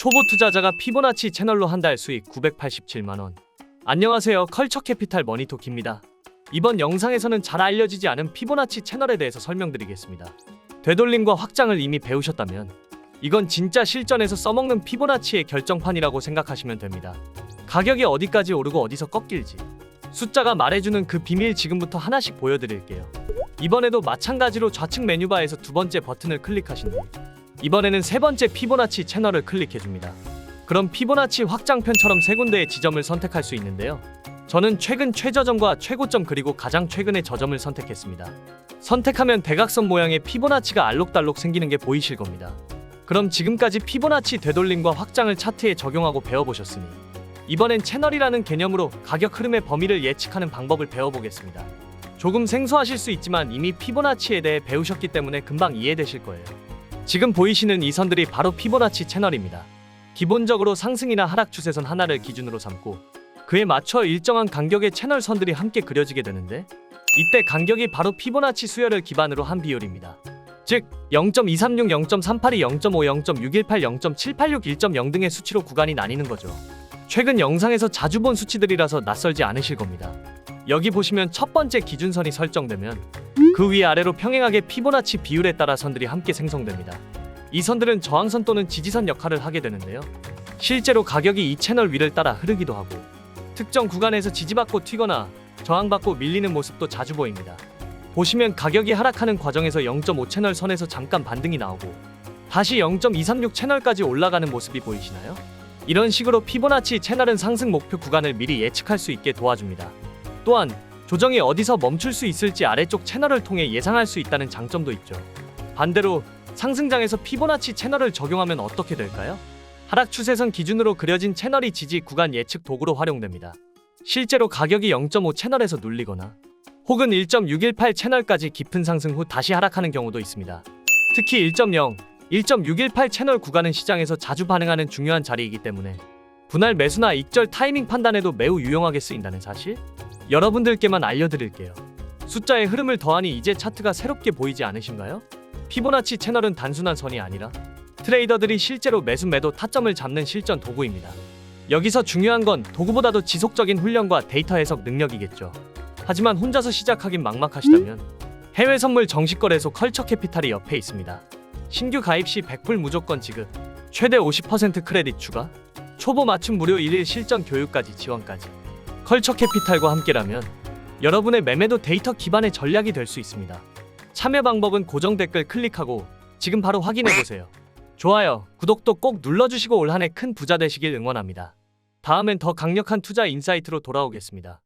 초보 투자자가 피보나치 채널로 한 달 수익 987만원. 안녕하세요. 컬처 캐피탈 머니토키입니다. 이번 영상에서는 잘 알려지지 않은 피보나치 채널에 대해서 설명드리겠습니다. 되돌림과 확장을 이미 배우셨다면 이건 진짜 실전에서 써먹는 피보나치의 결정판이라고 생각하시면 됩니다. 가격이 어디까지 오르고 어디서 꺾일지 숫자가 말해주는 그 비밀 지금부터 하나씩 보여드릴게요. 이번에도 마찬가지로 좌측 메뉴바에서 두 번째 버튼을 클릭하신 후 이번에는 세 번째 피보나치 채널을 클릭해줍니다. 그럼 피보나치 확장편처럼 세 군데의 지점을 선택할 수 있는데요. 저는 최근 최저점과 최고점 그리고 가장 최근의 저점을 선택했습니다. 선택하면 대각선 모양의 피보나치가 알록달록 생기는 게 보이실 겁니다. 그럼 지금까지 피보나치 되돌림과 확장을 차트에 적용하고 배워보셨으니 이번엔 채널이라는 개념으로 가격 흐름의 범위를 예측하는 방법을 배워보겠습니다. 조금 생소하실 수 있지만 이미 피보나치에 대해 배우셨기 때문에 금방 이해되실 거예요. 지금 보이시는 이 선들이 바로 피보나치 채널입니다. 기본적으로 상승이나 하락 추세선 하나를 기준으로 삼고 그에 맞춰 일정한 간격의 채널 선들이 함께 그려지게 되는데 이때 간격이 바로 피보나치 수열을 기반으로 한 비율입니다. 즉 0.236, 0.382, 0.5, 0.618, 0.786, 1.0 등의 수치로 구간이 나뉘는 거죠. 최근 영상에서 자주 본 수치들이라서 낯설지 않으실 겁니다. 여기 보시면 첫 번째 기준선이 설정되면 그 위 아래로 평행하게 피보나치 비율에 따라 선들이 함께 생성됩니다. 이 선들은 저항선 또는 지지선 역할을 하게 되는데요. 실제로 가격이 이 채널 위를 따라 흐르기도 하고 특정 구간에서 지지받고 튀거나 저항받고 밀리는 모습도 자주 보입니다. 보시면 가격이 하락하는 과정에서 0.5 채널 선에서 잠깐 반등이 나오고 다시 0.236 채널까지 올라가는 모습이 보이시나요? 이런 식으로 피보나치 채널은 상승 목표 구간을 미리 예측할 수 있게 도와줍니다. 또한 조정이 어디서 멈출 수 있을지 아래쪽 채널을 통해 예상할 수 있다는 장점도 있죠. 반대로 상승장에서 피보나치 채널을 적용하면 어떻게 될까요? 하락 추세선 기준으로 그려진 채널이 지지 구간 예측 도구로 활용됩니다. 실제로 가격이 0.5 채널에서 눌리거나 혹은 1.618 채널까지 깊은 상승 후 다시 하락하는 경우도 있습니다. 특히 1.0, 1.618 채널 구간은 시장에서 자주 반응하는 중요한 자리이기 때문에 분할 매수나 익절 타이밍 판단에도 매우 유용하게 쓰인다는 사실 여러분들께만 알려드릴게요. 숫자의 흐름을 더하니 이제 차트가 새롭게 보이지 않으신가요? 피보나치 채널은 단순한 선이 아니라 트레이더들이 실제로 매수 매도 타점을 잡는 실전 도구입니다. 여기서 중요한 건 도구보다도 지속적인 훈련과 데이터 해석 능력이겠죠. 하지만 혼자서 시작하긴 막막하시다면 해외 선물 정식 거래소 컬처 캐피탈이 옆에 있습니다. 신규 가입 시 100불 무조건 지급, 최대 50% 크레딧 추가, 초보 맞춤 무료 1일 실전 교육까지 지원까지. 컬처 캐피탈과 함께라면 여러분의 매매도 데이터 기반의 전략이 될 수 있습니다. 참여 방법은 고정 댓글 클릭하고 지금 바로 확인해 보세요. 좋아요, 구독도 꼭 눌러주시고 올 한 해 큰 부자 되시길 응원합니다. 다음엔 더 강력한 투자 인사이트로 돌아오겠습니다.